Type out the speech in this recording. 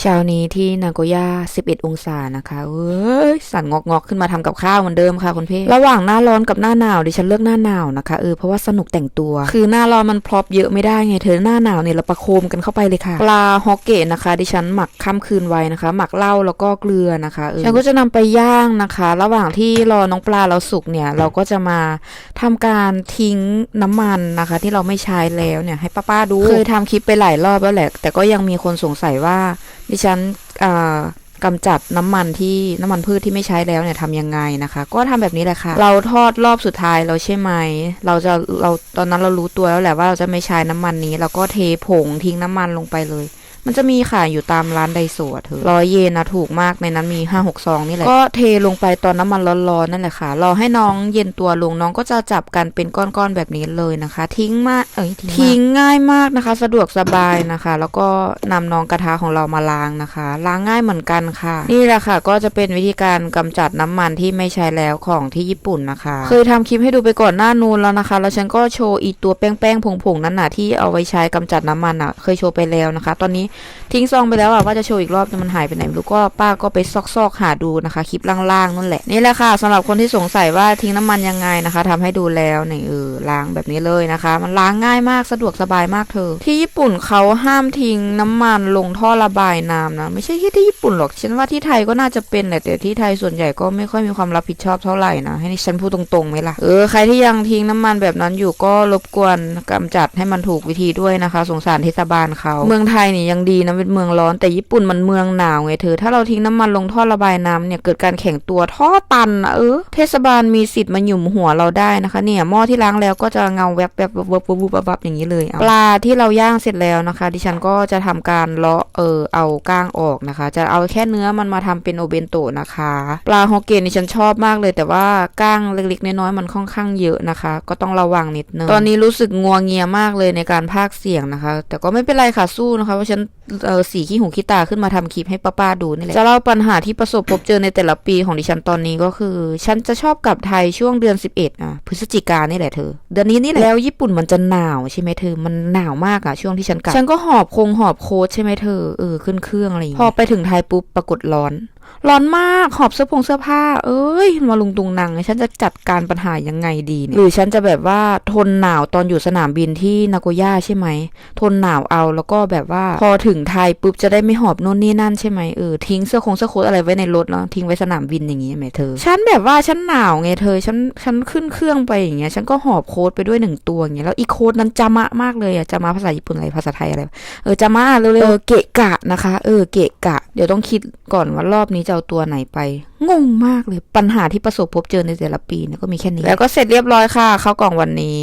เช้านี้ที่นาโกย่า 11 องศานะคะเอ้ย สั่นงอกๆ ขึ้นมาทำกับข้าวเหมือนเดิมค่ะคุณพี่ ระหว่างหน้าร้อนกับหน้าหนาวดิฉันเลือกหน้าหนาวนะคะเออ เพราะว่าสนุกแต่งตัว คือหน้าร้อนมันพร็อพเยอะไม่ได้ไงเธอ หน้าหนาวเนี่ยเราประโคมกันเข้าไปเลยค่ะ ปลาฮอกเกตนะคะ ดิฉันหมักค่ำคืนไว้นะคะ หมักเหล้าแล้วก็เกลือนะคะเออฉันก็จะนำไปย่างนะคะ ระหว่างที่รอน้องปลาเราสุกเนี่ย เราก็จะมาทำการทิ้งน้ำมันนะคะ ที่เราไม่ใช้แล้วเนี่ยให้ป้าๆดู เคยทำคลิปไปหลายรอบแล้วแหละ แต่ก็ยังมีคนสงสัยว่า ดิฉันอ่ากำจัดน้ำมันที่น้ำมันพืชที่ไม่ใช้แล้วเนี่ยทำยังไงนะคะ ก็ทำแบบนี้แหละค่ะ เราทอดรอบสุดท้ายเราใช่ไหม เราจะเราตอนนั้นเรารู้ตัวแล้วแหละว่าเราจะไม่ใช้น้ำมันนี้ เราก็เทผงทิ้งน้ำมันลงไปเลย มันจะมีขายอยู่ตามร้านไดโซะเธอร้อยเยนนะถูกมากในนั้นมีห้าหกซองนี่แหละ ก็เทลงไปตอนน้ำมันร้อนๆนั่นแหละค่ะ รอให้น้องเย็นตัวลงน้องก็จะจับกันเป็นก้อนๆแบบนี้เลยนะคะ ทิ้งมากเอ้ยทิ้งง่ายมากนะคะ สะดวกสบายนะคะ แล้วก็นำน้องกระทะของเรามาล้างนะคะ ล้างง่ายเหมือนกันค่ะ นี่แหละค่ะ ก็จะเป็นวิธีการกำจัดน้ำมันที่ไม่ใช้แล้วของที่ญี่ปุ่นนะคะ เคยทำคลิปให้ดูไปก่อนหน้านู้นแล้วนะคะ แล้วฉันก็โชว์อีตัวแป้งๆผงๆนั้นน่ะที่เอาไว้ใช้กำจัดน้ำมันอะ เคยโชว์ไปแล้วนะคะ ตอนนี้ทิ้งซองไปแล้วอะว่าจะโชว์อีกรอบแต่มันหายไปไหนไม่รู้ก็ป้าก็ไปซอกๆหาดูนะคะ คลิปล่างๆนั่นแหละนี่แหละค่ะสำหรับคนที่สงสัยว่าทิ้งน้ำมันยังไงนะคะทำให้ดูแล้วนี่เออล้างแบบนี้เลยนะคะ มันล้างง่ายมากสะดวกสบายมากเธอ ที่ญี่ปุ่นเขาห้ามทิ้งน้ำมันลงท่อระบายน้ำนะไม่ใช่แค่ที่ญี่ปุ่นหรอกฉันว่าที่ไทยก็น่าจะเป็นแหละแต่ที่ไทยส่วนใหญ่ก็ไม่ค่อยมีความรับผิดชอบเท่าไหร่นะให้ฉันพูดตรงๆไหมล่ะเออใครที่ยังทิ้งน้ำมันแบบนั้นอยู่ก็รบกวนกำจัดให้มันถูกวิธีด้วยนะคะ สงสารเทศบาลเขาเมืองไทยนี่ยังดีนะเป็นเมืองร้อนแต่ญี่ปุ่นมันเมืองหนาวไงเธอ ถ้าเราทิ้งน้ำมันลงท่อระบายน้ำเนี่ยเกิดการแข็งตัวท่อตันนะเออเทศบาลมีสิทธิ์มาหยุมหัวเราได้นะคะเนี่ยหม้อที่ล้างแล้วก็จะเงาแวบแวบวบวบวบวบวับอย่างนี้เลยเปลาที่เราย่างเสร็จแล้วนะคะ ดิฉันก็จะทำการเลาะเออเอาก้างออกนะคะ จะเอาแค่เนื้อมันมาทำเป็นโอเบนโตะนะคะ ปลาฮอกเกนนี่ฉันชอบมากเลย แต่ว่าก้างเล็กๆน้อยๆมันค่อนข้างเยอะนะคะ ก็ต้องระวังนิดนึงตอนนี้รู้สึกงัวเงียมากเลยในการพากเสียงนะคะ แต่ก็ไม่เป็นไรค่ะสู้นะคะเพราะฉันเออสีขี้หูขี้ตาขึ้นมาทำคลิปให้ป้าๆดูนี่แหละจะเล่าปัญหาที่ประสบพบเจอในแต่ละปีของดิฉันตอนนี้ก็คือ ฉันจะชอบกลับไทยช่วงเดือน 11อะพฤศจิกายนนี่แหละเธอ เดือนนี้นี่แหละแล้วญี่ปุ่นมันจะหนาวใช่ไหมเธอ มันหนาวมากอะช่วงที่ฉันกลับ ฉันก็หอบคงหอบโค้ทใช่ไหมเธอเออขึ้นเครื่องอะไรอย่างเงี้ยพอไปถึงไทยปุ๊บปรากฏร้อน ร้อนมากหอบเสื้อผงเสื้อผ้า เอ้ยมาลุงตุงนัง ฉันจะจัดการปัญหายังไงดีเนี่ยหรือฉันจะแบบว่าทนหนาวตอนอยู่สนามบินที่นาโกย่าใช่ไหม ทนหนาวเอาแล้วก็แบบว่าพอถึงไทยปุ๊บจะได้ไม่หอบโน่นนี่นั่นใช่ไหมเออทิ้งเสื้อคงเสื้อโค้ทอะไรไว้ในรถเนาะทิ้งไว้สนามบินอย่างงี้ไหมเธอ ฉันแบบว่าฉันหนาวไงเธอ ฉันฉันขึ้นเครื่องไปอย่างเงี้ยฉันก็หอบโค้ทไปด้วยหนึ่งตัวอย่างเงี้ยแล้วอีโค้ทนั้นจามะมากเลยอะจามะภาษาญี่ปุ่นอะไรภาษาไทยอะไรเออจะมาเร็วๆเออเกะกะนะคะ เออเกะกะ เดี๋ยวต้องคิดก่อนว่ารอบนี้จะเอาตัวไหนไป งงมากเลยปัญหาที่ประสบพบเจอในแต่ละปีเนี่ยก็มีแค่นี้ แล้วก็เสร็จเรียบร้อยค่ะ เข้ากล่องวันนี้